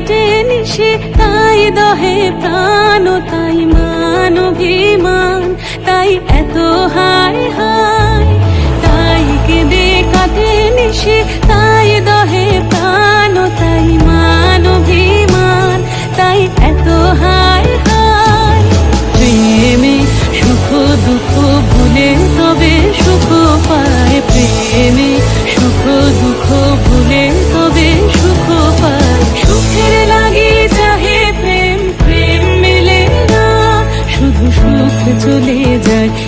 কাটে নিশে তাই দহে প্রাণ তাই মান তাই এত হায় হায়, তাই কেঁদে কাটে নিশে তাই দহে প্রাণ তাই মান তাই এত হায় হায়, প্রেমে সুখ দুঃখ ভুলে তবে সুখ পায়। প্রেমে সুখ দুঃখ ভুলে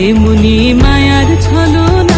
এমনি মায়ার ছলো